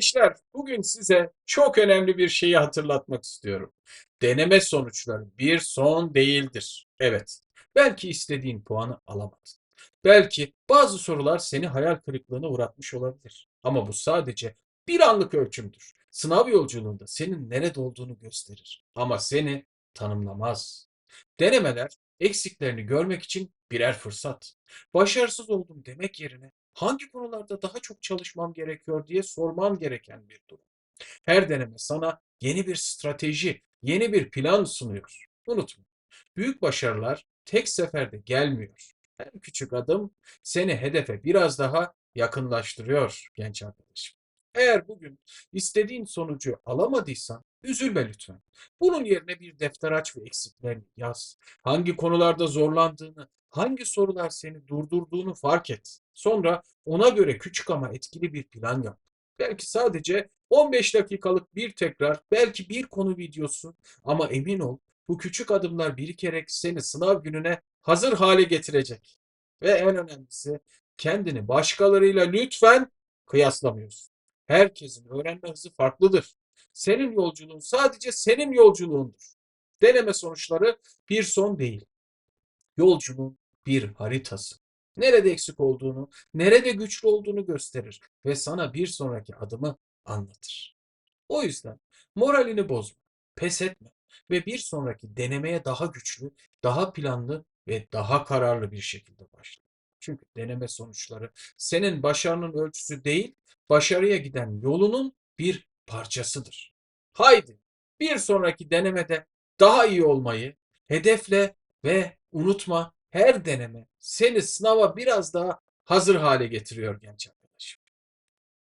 Gençler, bugün size çok önemli bir şeyi hatırlatmak istiyorum. Deneme sonuçları bir son değildir. Evet, belki istediğin puanı alamadın. Belki bazı sorular seni hayal kırıklığına uğratmış olabilir. Ama bu sadece bir anlık ölçümdür. Sınav yolculuğunda senin nerede olduğunu gösterir. Ama seni tanımlamaz. Denemeler eksiklerini görmek için birer fırsat. Başarısız oldum demek yerine hangi konularda daha çok çalışmam gerekiyor diye sorman gereken bir durum. Her deneme sana yeni bir strateji, yeni bir plan sunuyor. Unutma, büyük başarılar tek seferde gelmiyor. Her küçük adım seni hedefe biraz daha yakınlaştırıyor genç arkadaşım. Eğer bugün istediğin sonucu alamadıysan üzülme lütfen. Bunun yerine bir defter aç ve eksiklerini yaz. Hangi konularda zorlandığını, hangi sorular seni durdurduğunu fark et. Sonra ona göre küçük ama etkili bir plan yap. Belki sadece 15 dakikalık bir tekrar, belki bir konu videosu ama emin ol bu küçük adımlar birikerek seni sınav gününe hazır hale getirecek. Ve en önemlisi kendini başkalarıyla lütfen kıyaslamıyorsun. Herkesin öğrenme hızı farklıdır. Senin yolculuğun sadece senin yolculuğundur. Deneme sonuçları bir son değil. Yolculuğun bir haritası. Nerede eksik olduğunu, nerede güçlü olduğunu gösterir ve sana bir sonraki adımı anlatır. O yüzden moralini bozma, pes etme ve bir sonraki denemeye daha güçlü, daha planlı ve daha kararlı bir şekilde başla. Çünkü deneme sonuçları senin başarının ölçüsü değil, başarıya giden yolunun bir parçasıdır. Haydi bir sonraki denemede daha iyi olmayı hedefle ve unutma her deneme seni sınava biraz daha hazır hale getiriyor genç